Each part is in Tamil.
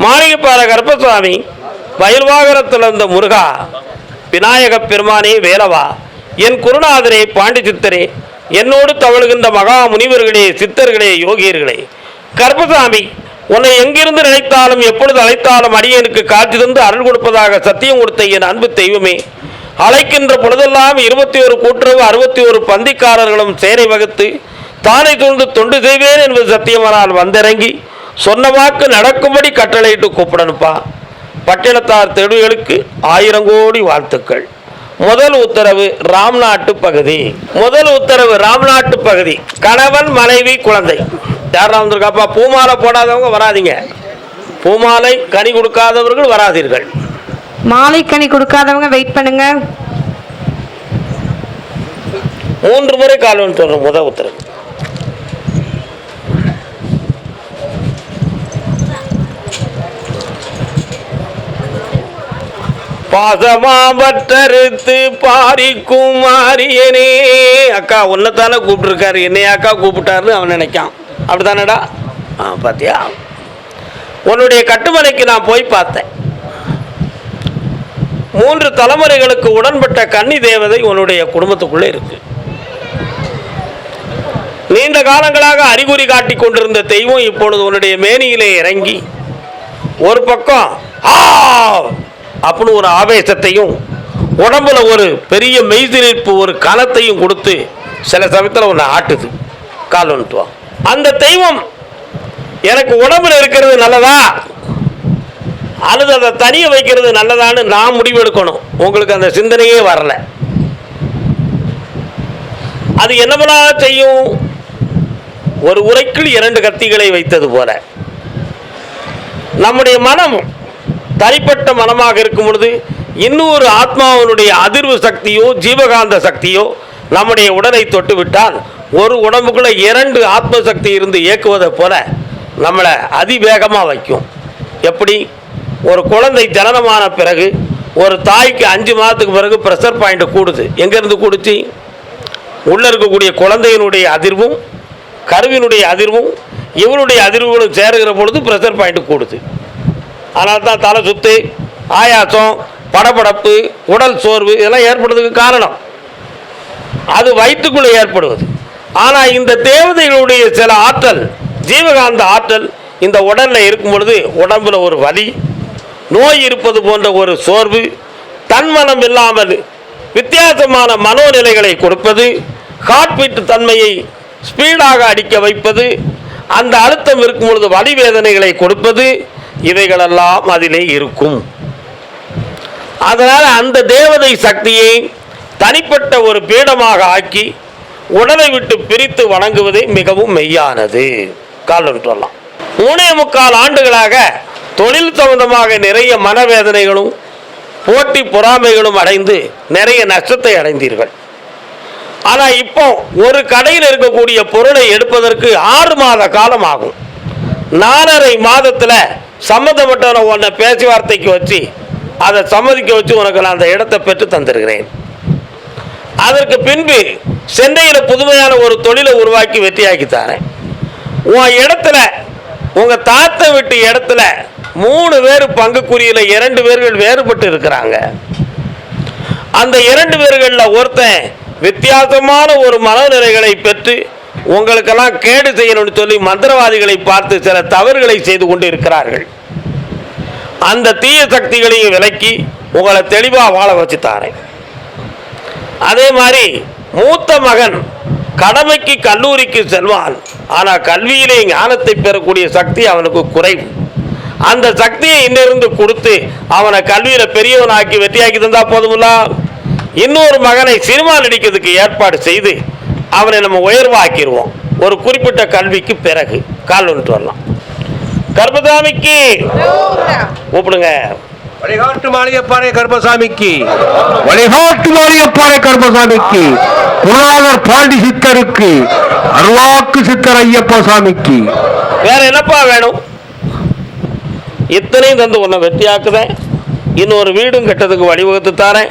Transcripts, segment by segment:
மாளிகைப்பாறை கருப்பசாமி வயல்வாகரத்தில் இருந்த முருகா விநாயகப் பெருமானே வேலவா என் குருநாதரே பாண்டி சித்தரே என்னோடு தவழுகின்ற மகா முனிவர்களே சித்தர்களே யோகியர்களே. கருப்பசாமி உன்னை எங்கிருந்து நினைத்தாலும் எப்பொழுது அழைத்தாலும் அடியனுக்கு காட்சி தந்து அருள் கொடுப்பதாக சத்தியம் கொடுத்த என் அன்பு தெய்வமே. அழைக்கின்ற பொழுதெல்லாம் இருபத்தி ஒரு கூட்டுறவு அறுபத்தி ஒரு பந்திக்காரர்களும் சேனை வகுத்து தானே துண்டு தொண்டு செய்வேன் என்பது சத்தியமானால் வந்திறங்கி சொன்ன வாக்கு நடக்கும்படி கட்டளையிட்டு கூப்பிடணுப்பா பட்டினத்தார் தெருவுகளுக்கு ஆயிரம் கோடி வாழ்த்துக்கள். முதல் உத்தரவு ராம்நாட்டு பகுதி. முதல் உத்தரவு ராம்நாட்டு பகுதி. கணவன் மனைவி குழந்தை. யாரா வந்திருக்காப்பா? பூமாலை போடாதவங்க வராதீங்க. பூமாலை கனி கொடுக்காதவர்கள் வராதீர்கள். மாலை கனி கொடுக்காதவங்க வெயிட் பண்ணுங்க. மூன்று முறை கால்வன் சொல்றோம் முதல் உத்தரவு. பாசமாபற்றறுத்து பாரிக்கும் மாரியனே. அக்கா உன்னைத்தானே கூப்பிட்டுருக்காரு. என்னைய அக்கா கூப்பிட்டாருன்னு அவன் நினைக்கான். அப்படித்தானடா? ஆ பாத்தியா? உன்னுடைய கட்டுமனைக்கு நான் போய் பார்த்தேன். மூன்று தலைமுறைகளுக்கு உடன்பட்ட கன்னி தேவதை உன்னுடைய குடும்பத்துக்குள்ளே இருக்கு. நீண்ட காலங்களாக அறிகுறி காட்டிக் கொண்டிருந்த தெய்வம் இப்பொழுது உன்னுடைய மேனியிலே இறங்கி ஒரு பக்கம் ஆ அப்படின்னு ஒரு ஆவேசத்தையும் உடம்புல ஒரு பெரிய மெய்திருப்பு ஒரு கனத்தையும் கொடுத்து சில சமயத்தில் ஒன்று ஆட்டுது. கால் ஒன்றுவான் அந்த தெய்வம் எனக்கு உடம்புல இருக்கிறது நல்லதா? அல்லது அதை தனிய வைக்கிறது நல்லதான்னு நான் முடிவெடுக்கணும். உங்களுக்கு அந்த சிந்தனையே வரல. அது என்னவெல்லாம் செய்யும்? ஒரு உரைக்குள் இரண்டு கத்திகளை வைத்தது போல. நம்முடைய மனம் தனிப்பட்ட மனமாக இருக்கும் பொழுது இன்னொரு ஆத்மாவினுடைய அதிர்வு சக்தியோ ஜீவகாந்த சக்தியோ நம்முடைய உடலை தொட்டு விட்டால் ஒரு உடம்புக்குள்ள இரண்டு ஆத்ம சக்தி இருந்து இயக்குவதை போல நம்மளை அதிவேகமாக வைக்கும். எப்படி? ஒரு குழந்தை ஜனனமான பிறகு ஒரு தாய்க்கு அஞ்சு மாதத்துக்கு பிறகு ப்ரெஷர் பாயிண்ட் கூடுது. எங்கேருந்து கூடுச்சு? உள்ளே இருக்கக்கூடிய குழந்தையினுடைய அதிர்வும் கருவினுடைய அதிர்வும் இவனுடைய அதிர்வுகளும் சேருகிற பொழுது ப்ரெஷர் பாயிண்ட் கூடுது. அதனால தான் தலை சுத்து ஆயாசம் படபடப்பு உடல் சோர்வு இதெல்லாம் ஏற்படுறதுக்கு காரணம். அது வயிற்றுக்குள்ளே ஏற்படுவது. ஆனால் இந்த தேவதைகளுடைய சில ஆற்றல் ஜீவகாந்த ஆற்றல் இந்த உடலில் இருக்கும் பொழுது உடம்புல ஒரு வலி நோய் இருப்பது போன்ற ஒரு சோர்வு தன்மனம் இல்லாமல் வித்தியாசமான மனோநிலைகளை கொடுப்பது காட்பீட்டு தன்மையை ஸ்பீடாக அடிக்க வைப்பது அந்த அழுத்தம் இருக்கும் பொழுது வலி வேதனைகளை கொடுப்பது இவைகளெல்லாம் அதிலே இருக்கும். அதனால் அந்த தேவதை சக்தியை தனிப்பட்ட ஒரு பீடமாக ஆக்கி உடலை விட்டு பிரித்து வணங்குவதே மிகவும் மெய்யானது. கால் சொல்லலாம் மூணே முக்கால் ஆண்டுகளாக தொழில் சம்பந்தமாக நிறைய மனவேதனைகளும் போட்டி பொறாமைகளும் அடைந்து நிறைய நஷ்டத்தை அடைந்தீர்கள். ஆனால் இப்போ ஒரு கடையில் இருக்கக்கூடிய பொருளை எடுப்பதற்கு ஆறு மாத காலம் ஆகும். நாலரை மாதத்தில் சம்மந்தப்பட்டவனை உன்னை பேச்சுவார்த்தைக்கு வச்சு அதை சம்மதிக்க வச்சு உனக்கு நான் அந்த இடத்தை பெற்று தந்திருக்கிறேன். அதற்கு பின்பு சென்னையில் புதுமையான ஒரு தொழிலை உருவாக்கி வெற்றியாக்கி தரேன். உன் இடத்துல உங்கள் தாத்தா விட்டு இடத்துல மூணு பேர் பங்குக்குரியில் இரண்டு பேர்கள் வேறுபட்டு இருக்கிறாங்க. அந்த இரண்டு பேர்களில் ஒருத்தன் வித்தியாசமான ஒரு மனநிலைகளை பெற்று உங்களுக்கெல்லாம் கேடு செய்யணும்னு சொல்லி மந்திரவாதிகளை பார்த்து சில தவறுகளை செய்து கொண்டு இருக்கிறார்கள் அந்த தீய சக்திகளையும் விலக்கி உங்களை தெளிவாக வாழ வச்சு தாரேன். அதே மாதிரி மூத்த மகன் கடமைக்கு கல்லூரிக்கு செல்வான். ஆனால் கல்வியிலே ஞானத்தை பெறக்கூடிய சக்தி அவனுக்கு குறைவு. அந்த சக்தியை இன்னிருந்து கொடுத்து அவனை கல்வியில் பெரியவனாக்கி வெற்றியாக்கி தந்தால் போதுமில்ல? இன்னொரு மகனை சினிமா நடிக்கிறதுக்கு ஏற்பாடு செய்து அவனை நம்ம உயர்வாக்கிடுவோம் ஒரு குறிப்பிட்ட கல்விக்கு பிறகு. கால் வந்துட்டு வரலாம். கர்மசாமிக்கு கூப்பிடுங்க. வழிகாட்டு மாளிகைப்பாறை கருப்பசாமிக்கு. வழிகாட்டு மாளிகைப்பாறை கருப்பசாமிக்கு. குருநாதர் பாண்டி சித்தருக்கு. அருவாக்கு சித்தர் ஐயப்ப சாமிக்கு. வேற என்னப்பா வேணும்? இத்தனையும் தந்து உன்னை வெற்றியாக்குதேன் இன்னொரு வீடும் கட்டதுக்கு வழிவகுத்து தாரேன்.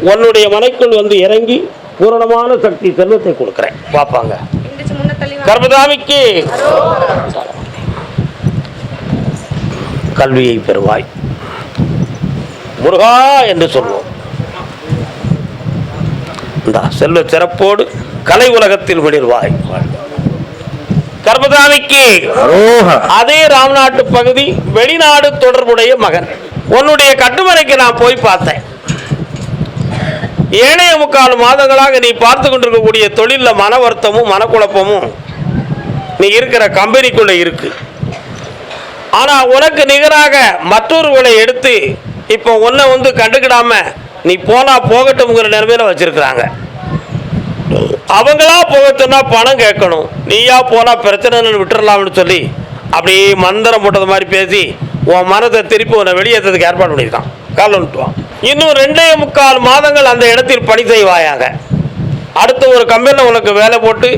உன்னுடைய மனைக்குள் வந்து இறங்கி பூரணமான சக்தி செல்வத்தை கொடுக்குறேன். பார்ப்பாங்க கர்மதாமிக்கு கல்வியை பெறுவாய். முருகா என்று சொல்வோம். இந்த செல்வ சிறப்போடு கலை உலகத்தில் விடிர்வாய் கர்மதாமிக்கு அதே ராம்நாட்டு பகுதி வெளிநாடு தொடர்புடைய மகன். உன்னுடைய கட்டுமனைக்கு நான் போய் பார்த்தேன். ஏனைய முக்கால் மாதங்களாக நீ பார்த்து கொண்டிருக்கக்கூடிய தொழிலில் மன வருத்தமும் மனக்குழப்பமும் நீ இருக்கிற கம்பெனிக்குள்ளே இருக்கு. ஆனால் உனக்கு நிகராக மற்றொருவளை எடுத்து இப்போ உன்னை வந்து கண்டுக்கிடாம நீ போனா போகட்டும்ங்கிற நிலைமையில வச்சிருக்கிறாங்க. அவங்களா போகட்டும்னா பணம் கேட்கணும். நீயா போனா பிரச்சனைன்னு விட்டுறலாம்னு சொல்லி அப்படியே மந்திரம் போட்டது மாதிரி பேசி உன் மனதை திருப்பி உன்னை வெளியேற்றதுக்கு ஏற்பாடு பண்ணியிருக்கான். கால் விட்டுவான் இன்னும் ரெண்டே முக்கால் மாதங்கள் அந்த இடத்தில் பணி செய்வாயாக. அடுத்த ஒரு கம்பெனியில் உனக்கு வேலை போட்டு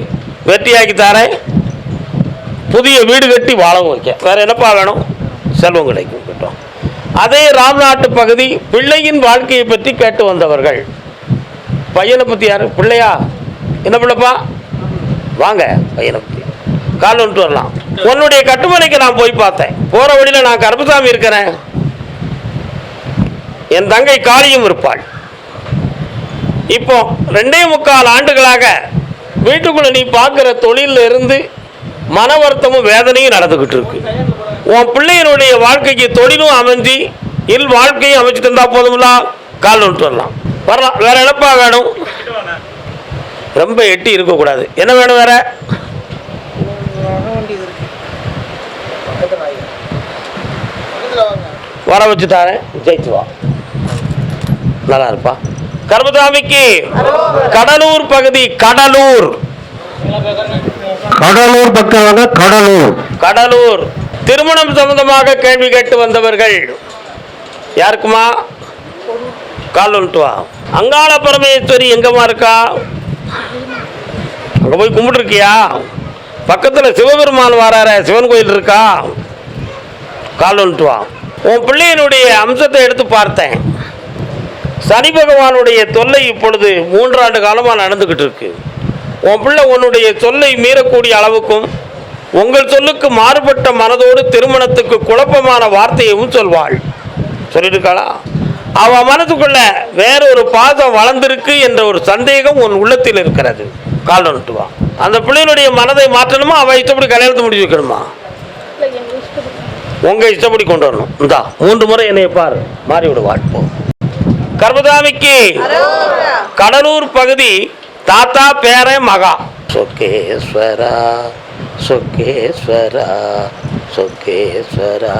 வெற்றியாக்கி தரேன். புதிய வீடு கட்டி வாழவும் வைக்க வேற என்னப்பா வேணும்? செல்வம் கிடைக்கும் கிட்டோம். அதே ராம்நாட்டு பகுதி பிள்ளையின் வாழ்க்கையை பற்றி கேட்டு வந்தவர்கள். பையனை பற்றி யார்? பிள்ளையா? என்ன பிள்ளைப்பா? வாங்க பையனை பற்றி கால் வந்துட்டு வரலாம். உன்னுடைய கட்டுமனைக்கு நான் போய் பார்த்தேன். போகிற வழியில் நான் கருப்புசாமி இருக்கிறேன். என் தங்கை காளியும் இருப்பாள். இப்போ ரெண்டே முக்கால் ஆண்டுகளாக வீட்டுக்குள்ள நீ பார்க்குற தொழிலில் இருந்து மன வருத்தமும் வேதனையும் நடந்துக்கிட்டு இருக்கு. உன் பிள்ளையினுடைய வாழ்க்கைக்கு தொழிலும் அமைஞ்சு இல் வாழ்க்கையும் அமைச்சு தந்தா போதுங்களா கால் விட்டு வரலாம். வரலாம். வேற என்னப்பா வேணும். ரொம்ப எட்டி இருக்கக்கூடாது. என்ன வேணும் வேற? வர வச்சு தாரேன். ஜெயிச்சு வா. நல்லா இருப்பா. கர்மசாமிக்கு கடலூர் பகுதி கடலூர். கடலூர் பக்கம் வாங்க கடலூர். கடலூர். திருமணம் சம்பந்தமாக கேள்வி கேட்டு வந்தவர்கள் யாருக்குமா? கால் வந்துட்டு வா. அங்காள பரமேஸ்வரி எங்கம்மா இருக்கா? அங்க போய் கும்பிட்டுருக்கியா? பக்கத்தில் சிவபெருமான் வரார சிவன் கோயில் இருக்கா? கால் வா. உன் பிள்ளையினுடைய அம்சத்தை எடுத்து பார்த்தேன். சனி பகவானுடைய தொல்லை இப்பொழுது மூன்றாண்டு காலமாக நடந்துக்கிட்டு இருக்கு. உன் பிள்ளை உன்னுடைய சொல்லை மீறக்கூடிய அளவுக்கும் உங்கள் சொல்லுக்கு மாறுபட்ட மனதோடு திருமணத்துக்கு குழப்பமான வார்த்தையையும் சொல்வாள். சொல்லியிருக்காளா? அவன் மனதுக்குள்ள வேற ஒரு பாதம் வளர்ந்திருக்கு என்ற ஒரு சந்தேகம் உன் உள்ளத்தில் இருக்கிறது. கால் வந்துட்டு அந்த பிள்ளையினுடைய மனதை மாற்றணுமா? அவள் இஷ்டப்படி கல்யாணத்தை முடிச்சு வைக்கணுமா? உங்கள் இஷ்டப்படி கொண்டு வரணும் இந்தா மூன்று முறை என்னை பாரு மாறிவிடு வாழ்ப்போம் கர்மதாமிக்கு கடலூர் பகுதி தாத்தா பேரன் மகா. சொக்கேஸ்வரா சொக்கேஸ்வரா சொக்கேஸ்வரா.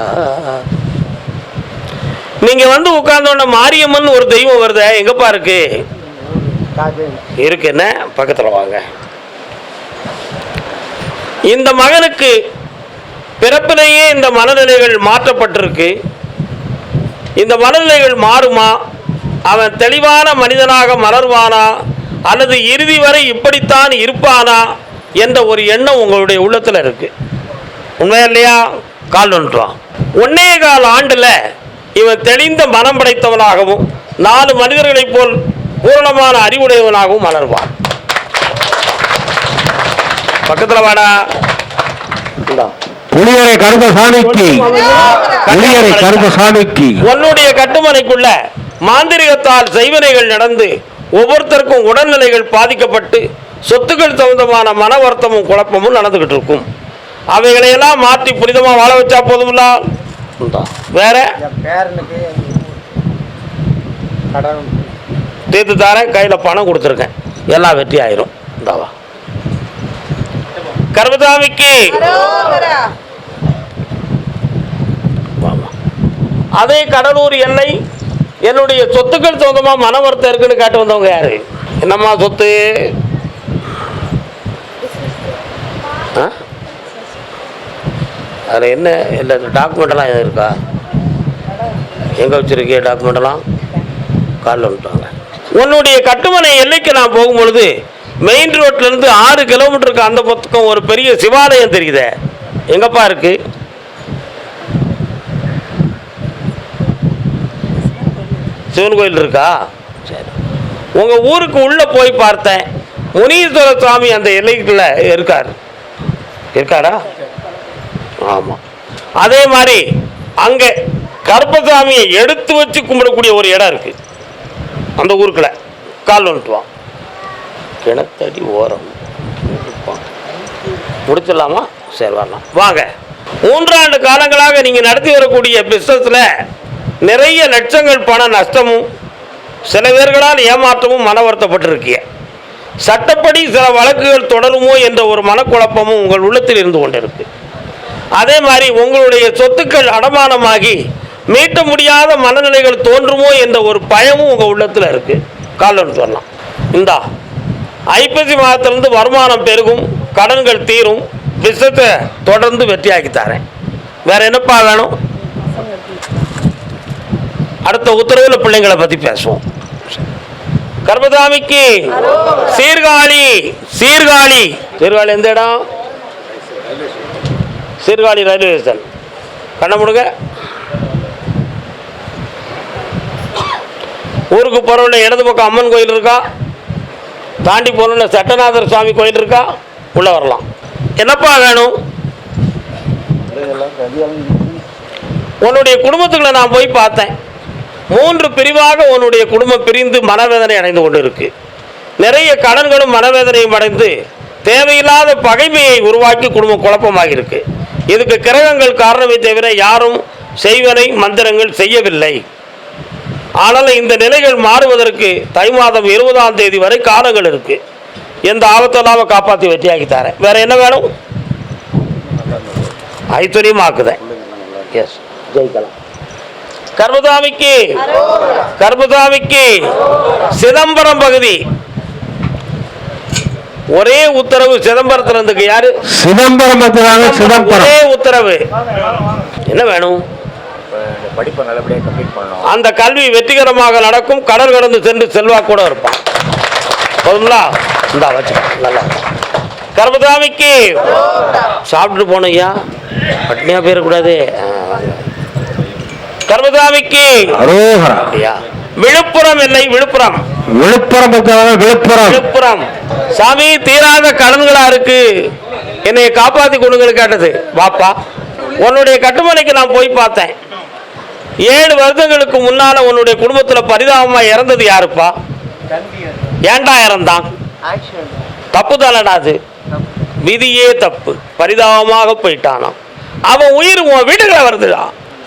நீங்க வந்து உட்கார்ந்தோட மாரியம்மன் ஒரு தெய்வம் வருத எங்கப்பா இருக்கு? இருக்கு என்ன? பக்கத்தில் வாங்க. இந்த மகனுக்கு பிறப்பிலேயே இந்த மனநிலைகள் மாற்றப்பட்டிருக்கு. இந்த மனநிலைகள் மாறுமா? அவன் தெளிவான மனிதனாக மலர்வானா? அல்லது இறுதி வரை இப்படித்தான் இருப்பானா? என்ற ஒரு எண்ணம் உங்களுடைய உள்ளத்தில் இருக்குது உண்மையா இல்லையா? கால் வந்துட்டு ஒன்னே கால் ஆண்டில் இவன் தெளிந்த மனம் படைத்தவனாகவும் நாலு மனிதர்களைப் போல் பூரணமான அறிவுடையவனாகவும் மலர்வான். பக்கத்தில் வாடா. இந்தா. புளியரை கருப்பசாமிக்கு புளியரை கருப்பசாமிக்கு உன்னுடைய கட்டுமனைக்குள்ள மாந்திரிகத்தால் செய்வினைகள் நடந்து ஒவ்வொருத்தருக்கும் உடல்நிலைகள் பாதிக்கப்பட்டு சொத்துக்கள் சம்பந்தமான மன வருத்தமும் குழப்பமும் நடந்துகிட்டு இருக்கும். அவைகளையெல்லாம் மாற்றி புனிதமா வாழ வச்சா போதும்ல. வேற? தீர்த்து தாரேன் கையில பணம் கொடுத்துருக்கேன். எல்லாம் வெற்றி ஆயிரும் இந்தாவா. கர்மசாமிக்கு. அதே கடலூர் எல்லை என்னுடைய சொத்துக்கள் சொந்தமா மன வருத்தம் இருக்குன்னு கேட்டு வந்தவங்க யாரு? என்னம்மா சொத்து? அதில் என்ன இல்லை டாக்குமெண்ட்டெல்லாம் எதுவும் இருக்கா? எங்கே வச்சுருக்கிய டாக்குமெண்ட்டெல்லாம் காலில் வந்துட்டாங்க உன்னுடைய கட்டுமனை எல்லைக்கு நான் போகும்பொழுது மெயின் ரோட்லேருந்து ஆறு கிலோமீட்டருக்கு அந்த பக்கம் ஒரு பெரிய சிவாலயம் தெரியுதே. எங்கப்பா இருக்கு? சிவன் கோயில் இருக்கா? சரி. உங்கள் ஊருக்கு உள்ளே போய் பார்த்தேன். முனீஸ்வர சுவாமி அந்த எல்லைக்குள்ள இருக்கார். இருக்காரா? ஆமாம் அதே மாதிரி அங்கே கருப்பசாமியை எடுத்து வச்சு கும்பிடக்கூடிய ஒரு இடம் இருக்கு. அந்த ஊருக்குள்ள. கால் வந்துட்டுவான் கிணத்தடி ஓரம். முடிச்சிடலாமா? சரி வரலாம். வாங்க. மூன்றாண்டு காலங்களாக நீங்கள் நடத்தி வரக்கூடிய பிஸ்னஸில் நிறைய லட்சங்கள் பண நஷ்டமும் சில பேர்களால் ஏமாற்றமும் மன வருத்தப்பட்டிருக்கீங்க சட்டப்படி சில வழக்குகள் தொடருமோ என்ற ஒரு மனக்குழப்பமும் உங்கள் உள்ளத்தில் இருந்து கொண்டிருக்கு. அதே மாதிரி உங்களுடைய சொத்துக்கள் அடமானமாகி மீட்ட முடியாத மனநிலைகள் தோன்றுமோ என்ற ஒரு பயமும் உங்கள் உள்ளத்தில் இருக்குது காலன்னு சொல்லலாம் இந்தா. ஐப்பசி மாதத்திலிருந்து வருமானம் பெருகும் கடன்கள் தீரும் விஷத்தை தொடர்ந்து வெற்றியாக்கி தரேன். வேற என்னப்பா வேணும்? அடுத்த உத்தரவில் பிள்ளைங்களை பற்றி பேசுவோம். கர்மதாமிக்கு சீர்காழி சீர்காழி. சீர்காழி எந்த இடம்? Sirkazhi railway station. கண்ண முடுங்க. ஊருக்கு போகிறவன இடது பக்கம் அம்மன் கோயில் இருக்கா? தாண்டி போகணுன்னு சட்டநாதர் சுவாமி கோயில் இருக்கா? உள்ளே வரலாம். என்னப்பா வேணும்? உன்னுடைய குடும்பத்துக்குள்ள நான் போய் பார்த்தேன். மூன்று பிரிவாக உன்னுடைய குடும்பம் பிரிந்து மனவேதனை அடைந்து கொண்டு இருக்கு நிறைய கடன்களும் மனவேதனையும் அடைந்து தேவையில்லாத பகைமையை உருவாக்கி குடும்பம் குழப்பமாக இருக்கு இதுக்கு கிரகங்கள் காரணமே தவிர யாரும் செய்வனை மந்திரங்கள் செய்யவில்லை. ஆனால் இந்த நிலைகள் மாறுவதற்கு தை மாதம் இருபதாம் தேதி வரை காலங்கள் இருக்கு. எந்த ஆபத்தெல்லாம காப்பாற்றி வெற்றியாக்கி தரேன். வேற என்ன வேணும்? ஐத்துரியமாக்குதேன் எஸ் ஜெயிக்கலாம். கர்மதாமிக்கு கர்மதாமிக்கு சிதம்பரம் பகுதி. ஒரே உத்தரவு சிதம்பரத்துல இருந்துக்கு யாரு? சிதம்பரம். ஒரே உத்தரவு. என்ன வேணும்? படிப்பை நல்லபடியாக கம்ப்ளீட் பண்ணணும். அந்த கல்வி வெற்றிகரமாக நடக்கும். கடல் கடந்து சென்று செல்வா கூட இருப்பான். போதுங்களா இந்தா வச்சு நல்லா. கர்மதாமிக்கு சாப்பிட்டுட்டு போனோம் ஐயா. பட்னியா போயிடக்கூடாது. கர்மதாமிக்கு ஐயா. விழுப்புரம் இல்லை விழுப்புரம். விழுப்புரம் விழுப்புரம். விழுப்புரம். சாமி தீராத கடன்களா இருக்கு. என்னை காப்பாத்தி கொடுங்கன்னு கேட்டது. வாப்பா. உன்னுடைய கட்டுமனைக்கு நான் போய் பார்த்தேன். ஏழு வருடங்களுக்கு முன்னால உன்னுடைய குடும்பத்துல பரிதாபமா இறந்தது யாருப்பா? ஏன்டா இறந்தான்? தப்பு தானடா அது? விதியே தப்பு. பரிதாபமாக போயிட்டானாம். அவன் உயிர் உன் வீடுகளை வருதுடா.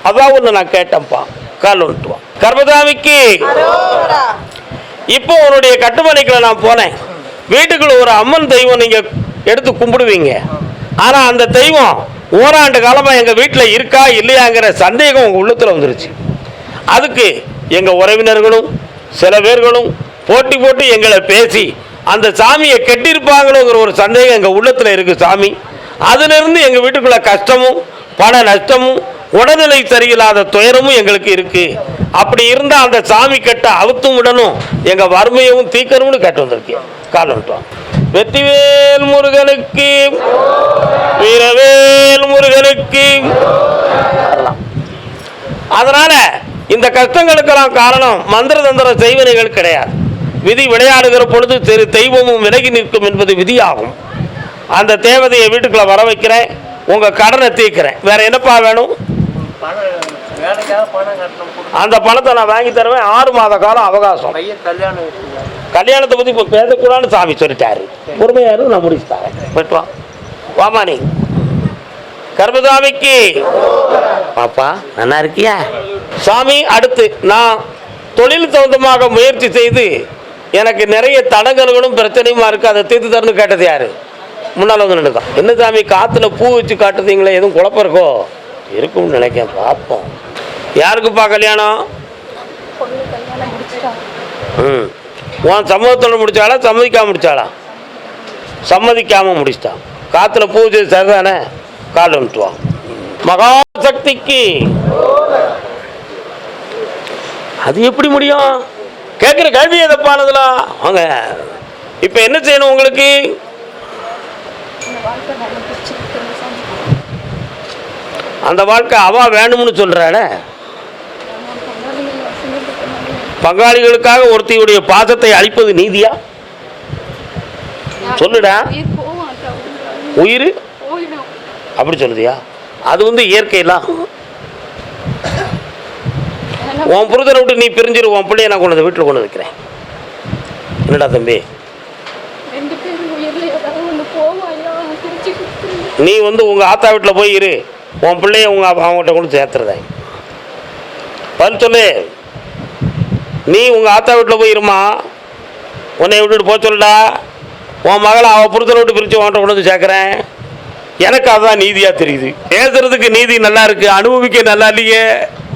அதான் ஒன்று நான் கேட்டேன்ப்பா. கால் ஒன்றுவான் கர்மதாமிக்கு. இப்போ உன்னுடைய கட்டுமனைக்குள்ள நான் போனேன். வீட்டுக்குள்ள ஒரு அம்மன் தெய்வம் நீங்க எடுத்து கும்பிடுவீங்க. ஆனா அந்த தெய்வம் ஓராண்டு காலமாக எங்கள் வீட்டில் இருக்கா இல்லையாங்கிற சந்தேகம் உங்கள் உள்ளத்தில் வந்துருச்சு. அதுக்கு எங்கள் உறவினர்களும் சில பேர்களும் போட்டி போட்டு எங்களை பேசி அந்த சாமியை கெட்டிருப்பாங்களோங்கிற ஒரு சந்தேகம் எங்கள் உள்ளத்தில் இருக்குது சாமி. அதிலிருந்து எங்கள் வீட்டுக்குள்ளே கஷ்டமும் பண நஷ்டமும் உடல்நிலை சரியில்லாத துயரமும் எங்களுக்கு இருக்குது அப்படி இருந்தால் அந்த சாமி கட்ட அவுத்தும் விடணும் எங்கள் வறுமையவும் தீக்கணும்னு கேட்டு வந்திருக்கேன். கால் வந்துட்டோம் வெற்றிவேல் முருகனுக்கு வீரவேல் முருகனுக்கு. வரலாம். அதனால இந்த கஷ்டங்களுக்கெல்லாம் காரணம் மந்திர தந்திர செய்வனைகள் கிடையாது. விதி விளையாடுகிற பொழுது சிறு தெய்வமும் விலகி நிற்கும் என்பது விதியாகும். அந்த தேவதையை வீட்டுக்குள்ள வர வைக்கிறேன். உங்கள் கடனை தீர்க்கிறேன். வேற என்னப்பா வேணும்? அந்த பணத்தை நான் வாங்கி தருவேன். ஆறு மாத காலம் அவகாசம். கல்யாணத்தை பத்தி இப்போ பேசக்கூடாதுன்னு சாமி சொல்லிட்டாரு. பொறுமையாரு நான் முடிச்சு தரேன். போயிட்டு வா வாமா நீ. கர்மசாமிக்கு. பாப்பா நல்லா இருக்கியா? சாமி அடுத்து நான் தொழில் சம்பந்தமாக முயற்சி செய்து எனக்கு நிறைய தடங்கல்களும் பிரச்சனையுமா இருக்கு அதை தீர்த்து தரணும் கேட்டது யாரு? முன்னால் வந்து நின்றுதான் என்ன சாமி காத்துல பூ வச்சு காட்டுறீங்களே எதுவும் குழப்பம் இருக்கோ? இருக்கும்னு நினைக்க பார்ப்போம். யாருக்குப்பா கல்யாணம்? ம். உன் சம்மதத்தோடு முடித்தாளா சம்மதிக்காம முடித்தாளா சம்மதிக்காம முடிச்சிட்டான் காற்றுல பூஜை சரிதானே? கால் அனுப்பிச்சுவான் மகாசக்திக்கு. அது எப்படி முடியும்? கேட்குற கல்வி எதப்பானதுல? வாங்க. இப்போ என்ன செய்யணும் உங்களுக்கு? அந்த வாழ்க்கை அவ வேணும்னு சொல்றாள. பங்காளிகளுக்காக ஒருத்தியுடைய பாசத்தை அழிப்பது நீதியா? சொல்லுடா. உயிர்? அப்படி சொல்லுதியா? அது வந்து இயற்கையெல்லாம். உன் புருஷனை விட்டு நீ பிரிஞ்சிரு உன் பிள்ளைய நான் கொண்டு வீட்டில் கொண்டு வைக்கிறேன். என்னடா தம்பி? நீ வந்து உங்கள் ஆத்தா வீட்டில் போய் இரு. உன் பிள்ளைய உங்கள் அவங்ககிட்ட கொண்டு சேர்த்துறதாங்க பதில் சொல்லு. நீ உங்கள் ஆத்தா வீட்டில் போயிருமா உன்னை விட்டுட்டு போக சொல்லடா. உன் மகளை அவள் புரிதலை விட்டு பிரித்து உன்கிட்ட கொண்டு வந்து சேர்க்குறேன். எனக்கு அதுதான் நீதியாக தெரியுது. பேசுறதுக்கு நீதி நல்லா இருக்குது அனுபவிக்க நல்லா இல்லையே.